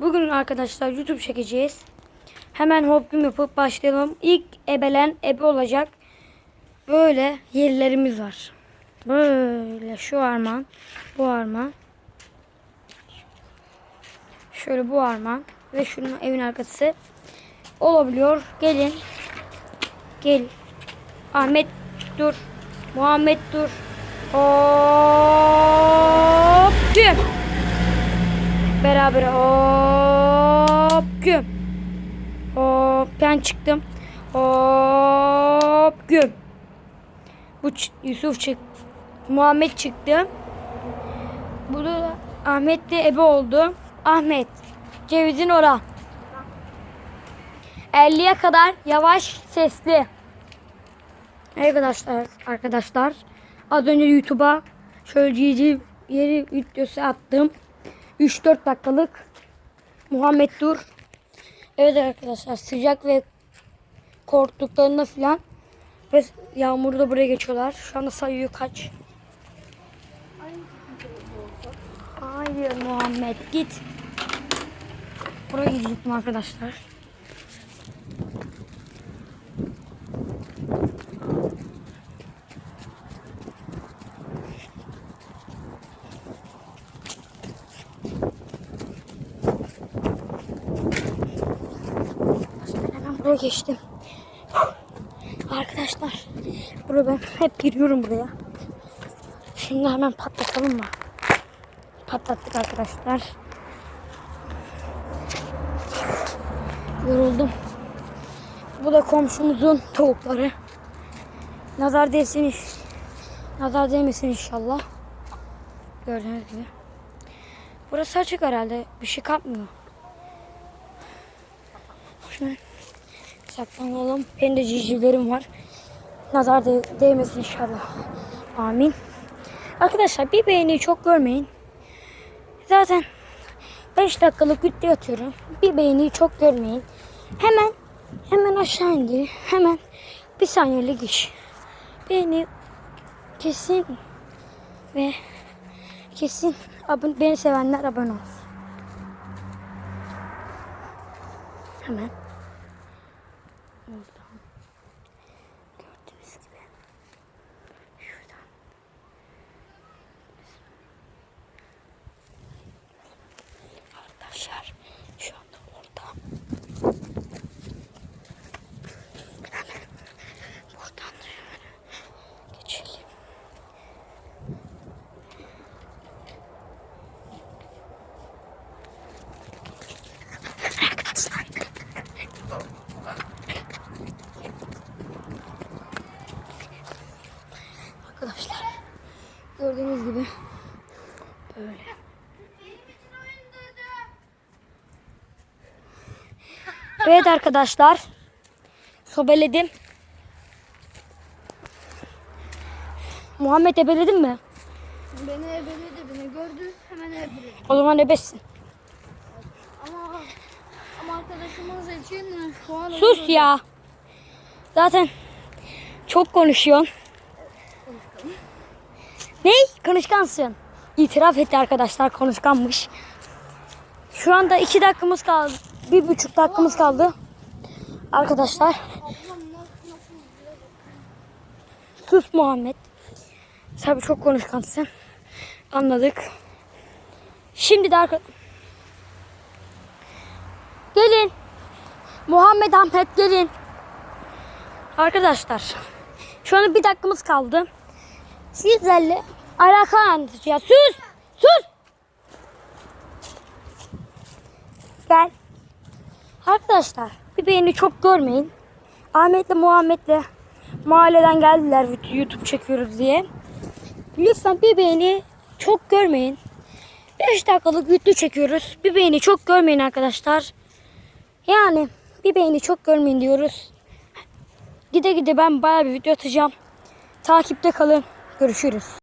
Bugün arkadaşlar YouTube çekeceğiz. Hemen hopgüm yapıp başlayalım. İlk ebelen ebe olacak. Böyle yerlerimiz var. Böyle şu arman, bu arman. Şöyle bu arman ve şunun evin arkası olabiliyor. Gelin. Gel. Ahmet dur. Muhammed dur. Hop. Beraber hop. Güm. Hop. Ben çıktım. Hop. Güm. Bu Yusuf çık. Muhammed çıktı. Bu da Ahmet de ebe oldu. Ahmet. Cevizin ora. 50'ye kadar yavaş sesli. Arkadaşlar arkadaşlar az önce YouTube'a şöyle cici yeri videosu attım. 3-4 dakikalık Muhammed Dur. Evet arkadaşlar sıcak ve korktuklarında filan ve yağmuru da buraya geçiyorlar. Şu anda sayıyor kaç. Hayır Muhammed git. Buraya gidecektim arkadaşlar. Buraya geçtim. Arkadaşlar. Buraya ben hep giriyorum buraya. Şimdi hemen patlatalım mı? Patlattık arkadaşlar. Yoruldum. Bu da komşumuzun tavukları. Nazar değsin. Nazar değmesin inşallah. Gördüğünüz gibi. Burası açık herhalde. Bir şey kapmıyor. Şunu saklanalım. Benim de civcivlerim var. Nazar de değmesin inşallah. Amin. Arkadaşlar bir beğeni çok görmeyin. Zaten 5 dakikalık video atıyorum. Bir beğeniyi çok görmeyin. Hemen hemen aşağı indir. Hemen bir saniyelik iş. Beğeni kesin ve kesin abone, beni sevenler abone olsun. Hemen. Mm. Gördüğünüz gibi böyle. Evet arkadaşlar. Sobeledim. Muhammed ebeledin mi? Beni ebeledi, beni gördü, hemen ebeledi. O zaman ebesin. Ama ama arkadaşımız için şu an Sus ya. Zaten çok konuşuyorsun. Ne? Konuşkansın. İtiraf etti arkadaşlar konuşkanmış. Şu anda iki dakikamız kaldı. Bir buçuk dakikamız kaldı. Arkadaşlar. Sus Muhammed. Tabii çok konuşkansın. Anladık. Şimdi de. Gelin. Muhammed Ahmet gelin. Arkadaşlar. Şu an bir dakikamız kaldı. Sizlerle alakalı anlatacağız. Sus! Sus! Gel. Arkadaşlar bir beğeni çok görmeyin. Ahmet'le Muhammed'le mahalleden geldiler YouTube çekiyoruz diye. Lütfen bir beğeni çok görmeyin. 5 dakikalık video çekiyoruz. Bir beğeni çok görmeyin arkadaşlar. Yani bir beğeni çok görmeyin diyoruz. Gide gide ben bayağı bir video atacağım. Takipte kalın. Görüşürüz.